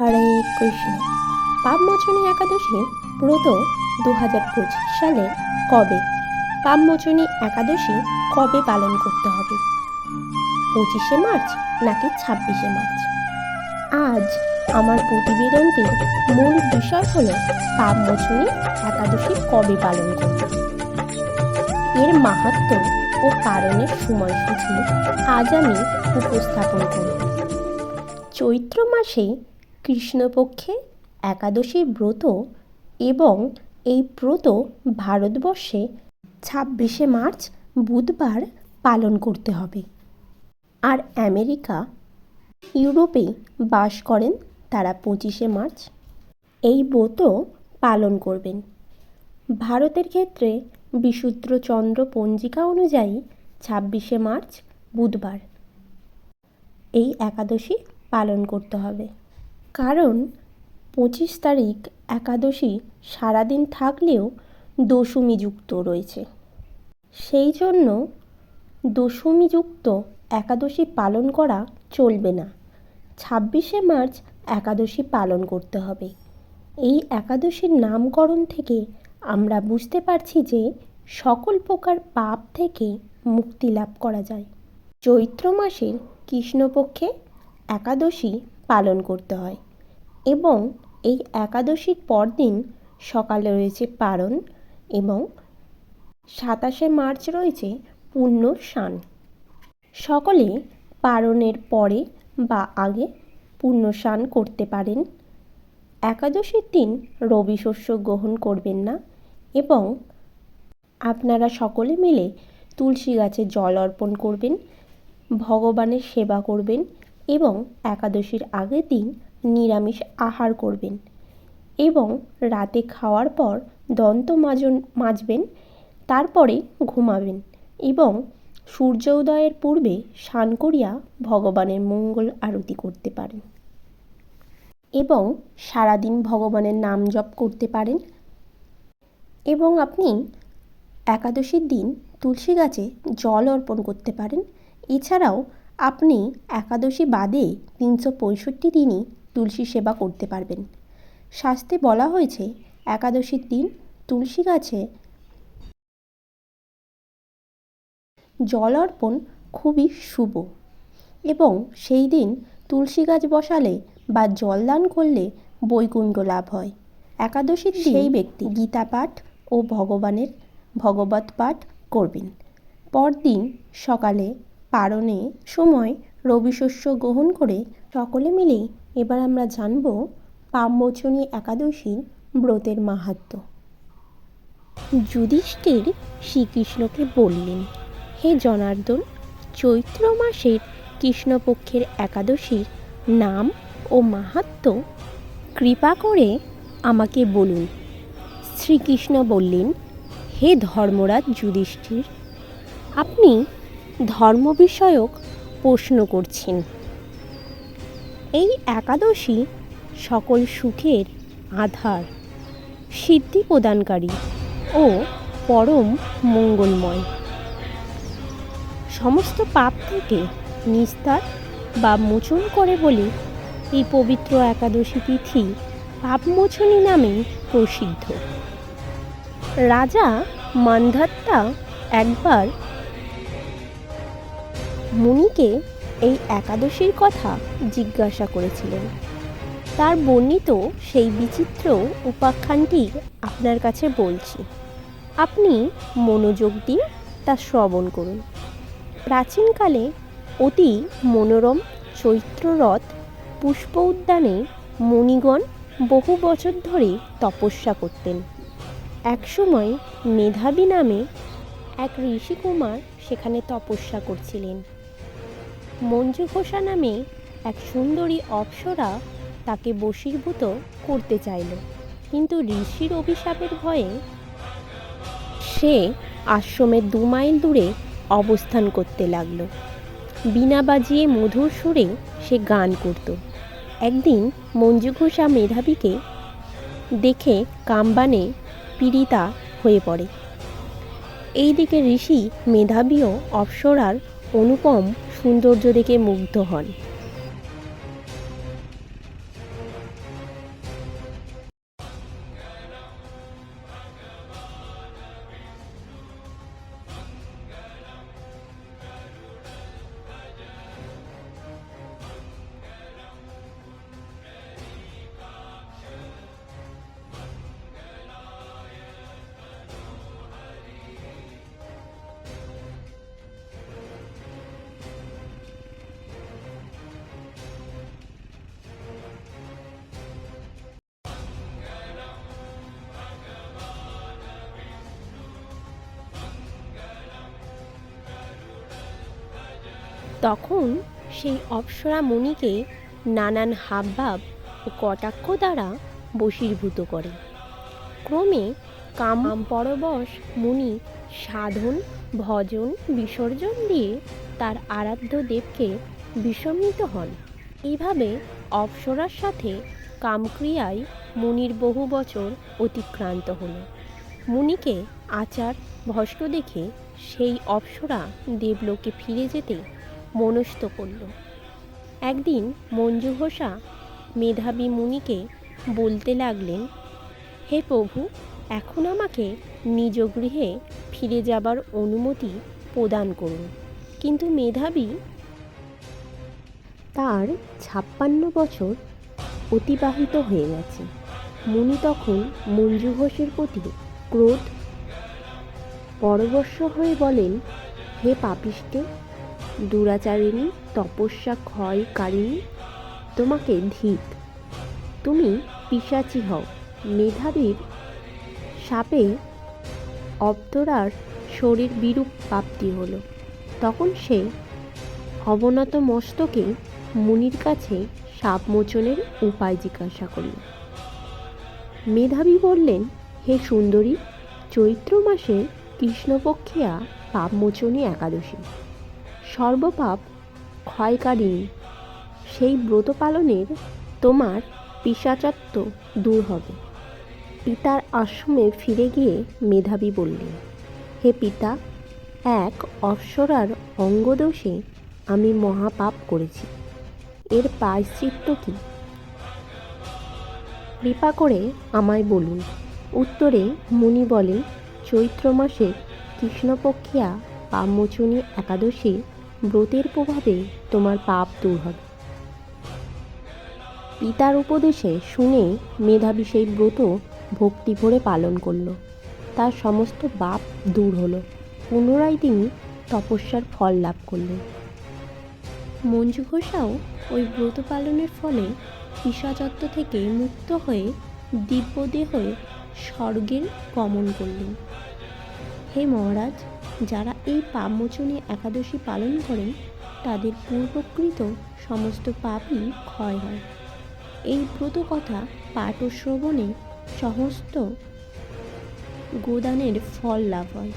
হরে কৃষ্ণ। পাপমোচনী একাদশী ব্রত দু হাজার পঁচিশ সালে কবে? পাপমোচনী একাদশী কবে পালন করতে হবে? পঁচিশে মার্চ নাকি ছাব্বিশে মার্চ? আজ আমার প্রতিবেদনটির মূল বিষয় হল পাপমোচনী একাদশী কবে পালন করবে? এর মাহাত্ম্য ও কারণের সময়সূচি আজ আমি উপস্থাপন করব। চৈত্র মাসে কৃষ্ণপক্ষে একাদশীর ব্রত এবং এই ব্রত ভারতবর্ষে ছাব্বিশে মার্চ বুধবার পালন করতে হবে। আর আমেরিকা, ইউরোপে বাস করেন তারা পঁচিশে মার্চ। এই ব্রত পালন করবেন। ভারতের ক্ষেত্রে বিশুদ্ধ চন্দ্র পঞ্জিকা অনুযায়ী ছাব্বিশে মার্চ বুধবার। এই একাদশী পালন করতে হবে। কারণ পঁচিশ তারিখ একাদশী সারাদিন থাকলেও দশমী যুক্ত রয়েছে। সেই জন্য দশমী যুক্ত একাদশী পালন করা চলবে না। ছাব্বিশে মার্চ একাদশী পালন করতে হবে। এই একাদশীর নামকরণ থেকে আমরা বুঝতে পারছি যে সকল প্রকার পাপ থেকে মুক্তি লাভ করা যায়। চৈত্র মাসের কৃষ্ণপক্ষে একাদশী পালন করতে হয়। এবং এই একাদশীর পরদিন সকালে রয়েছে পারণ এবং সাতাশে মার্চ রয়েছে পূর্ণ স্নান। সকলে পারণের পরে বা আগে পূর্ণ স্নান করতে পারেন। একাদশীর দিন রবি শস্য গ্রহণ করবেন না এবং আপনারা সকলে মিলে তুলসী গাছে জল অর্পণ করবেন, ভগবানের সেবা করবেন এবং একাদশীর আগের দিন নিরামিষ আহার করবেন এবং রাতে খাওয়ার পর দন্ত মাজন, মাজবেন, তারপরে ঘুমাবেন এবং সূর্য উদয়ের পূর্বে স্নান করিয়া ভগবানের মঙ্গল আরতি করতে পারেন এবং সারাদিন ভগবানের নাম জপ করতে পারেন এবং আপনি একাদশীর দিন তুলসী গাছে জল অর্পণ করতে পারেন। এছাড়াও আপনি একাদশী বাদে তিনশো পঁয়ষট্টি দিনই তুলসী সেবা করতে পারবেন। শাস্ত্রে বলা হয়েছে একাদশীর দিন তুলসী গাছে জল অর্পণ খুবই শুভ এবং সেই দিন তুলসী গাছ বসালে বা জলদান করলে বৈকুণ্ঠ লাভ হয়। একাদশীর সেই ব্যক্তি গীতা পাঠ ও ভগবানের ভগবত পাঠ করবেন। পরদিন সকালে পারণে সময় রবি শস্য গ্রহণ করে সকলে মিলেই এবার আমরা জানব পামোচনী একাদশীর ব্রতের মাহাত্ম্য যুধিষ্ঠির শ্রীকৃষ্ণকে বললেন, হে জনার্দন, চৈত্র মাসের কৃষ্ণপক্ষের একাদশীর নাম ও মাহাত্ম্য কৃপা করে আমাকে বলুন। শ্রীকৃষ্ণ বললেন, হে ধর্মরাজ যুধিষ্ঠির, আপনি ধর্ম বিষয়ক প্রশ্ন করছেন। এই একাদশী সকল সুখের আধার, সিদ্ধি প্রদানকারী ও পরম মঙ্গলময়। সমস্ত পাপ থেকে নিস্তার বা মোচন করে বলে এই পবিত্র একাদশী তিথি পাপমোচনী নামে প্রসিদ্ধ। রাজা মান্ধাত্তা একবার মুনিকে এই একাদশীর কথা জিজ্ঞাসা করেছিলেন। তার বর্ণিত সেই বিচিত্র উপাখ্যানটি আপনার কাছে বলছি। আপনি মনোযোগ দিয়ে তা শ্রবণ করুন। প্রাচীনকালে অতি মনোরম চৈত্ররথ পুষ্প উদ্যানে মুনিগণ বহু বছর ধরে তপস্যা করতেন। একসময় মেধাবী নামে এক ঋষিকুমার সেখানে তপস্যা করছিলেন। মঞ্জু ঘোষা নামে এক সুন্দরী অপ্সরা তাকে বশীভূত করতে চাইল। কিন্তু ঋষির অভিশাপের ভয়ে সে আশ্রমের দু মাইল দূরে অবস্থান করতে লাগল। বিনা বাজিয়ে মধুর সুরে সে গান করত। একদিন মঞ্জু ঘোষা মেধাবীকে দেখে কাম্বানে পীড়িতা হয়ে পড়ে। এইদিকে ঋষি মেধাবীও অপ্সরার অনুপম সৌন্দর্য দেখে মুগ্ধ হন। তখন সেই অপ্সরা মুনিকে নানান হাবভাব ও কটাক্ষ দ্বারা বশীভূত করে। ক্রমে কাম পরবশ মুনি সাধন, ভজন, বিসর্জন দিয়ে তার আরাধ্য দেবকে বিষমিত হন। এইভাবে অপ্সরার সাথে কামক্রিয়ায় মুনির বহু বছর অতিক্রান্ত হলো। মুনিকে আচার ভস্ক দেখে সেই অপ্সরা দেবলোকে ফিরে যেতে মনস্থ করল। একদিন মঞ্জু ঘোষা মেধাবী মুনিকে বলতে লাগলেন, হে প্রভু, এখন আমাকে নিজ গৃহে ফিরে যাবার অনুমতি প্রদান করুন। কিন্তু মেধাবী তার ছাপ্পান্ন বছর অতিবাহিত হয়ে গেছে। মুনি তখন মঞ্জু ঘোষের প্রতি ক্রোধ, পরবশ হয়ে বলেন, হে পাপিষ্টে দুরাচারিণী, তপস্যা ক্ষয়কারিণী তোমাকে ধিক তুমি পিসাচি হও। মেধাবীর সাপে অপ্তরার শরীর বিরূপ প্রাপ্তি হলো। তখন সে অবনত মস্তকে মুনির কাছে সাপ মোচনের উপায় জিজ্ঞাসা করল। মেধাবী বললেন, হে সুন্দরী, চৈত্র মাসে কৃষ্ণপক্ষিয়া পাপমোচনী একাদশী। সর্বপাপ ক্ষয়কারিণী। সেই ব্রত পালনের তোমার পিসাচত্ব দূর হবে। পিতার আশ্রমে ফিরে গিয়ে মেধাবী বললেন হে পিতা, এক অপ্সরার অঙ্গদোষে আমি মহাপাপ করেছি। এর প্রায়শ্চিত্ত কি? কৃপা করে আমায় বলুন। উত্তরে মুনি বলেন চৈত্র মাসে কৃষ্ণপক্ষিয়া পাপমোচনী একাদশী ব্রতের প্রভাবে তোমার পাপ দূর হবে। পিতার উপদেশে শুনে মেধাবী সেই ব্রত ভক্তি ভরে পালন করল। তার সমস্ত বাপ দূর হলো। পুনরায় তিনি তপস্যার ফল লাভ করলেন। মঞ্জু ঘোষাও ওই ব্রত পালনের ফলে পিসাচত্ব থেকে মুক্ত হয়ে দিব্যদেহে স্বর্গের গমন করলেন। হে মহারাজ যারা এই পাপমোচনী একাদশী পালন করেন, তাদের পূর্বকৃত সমস্ত পাপই ক্ষয় হয়। এই ব্রত কথা পাঠ ও শ্রবণে সমস্ত গোদানের ফল লাভ হয়।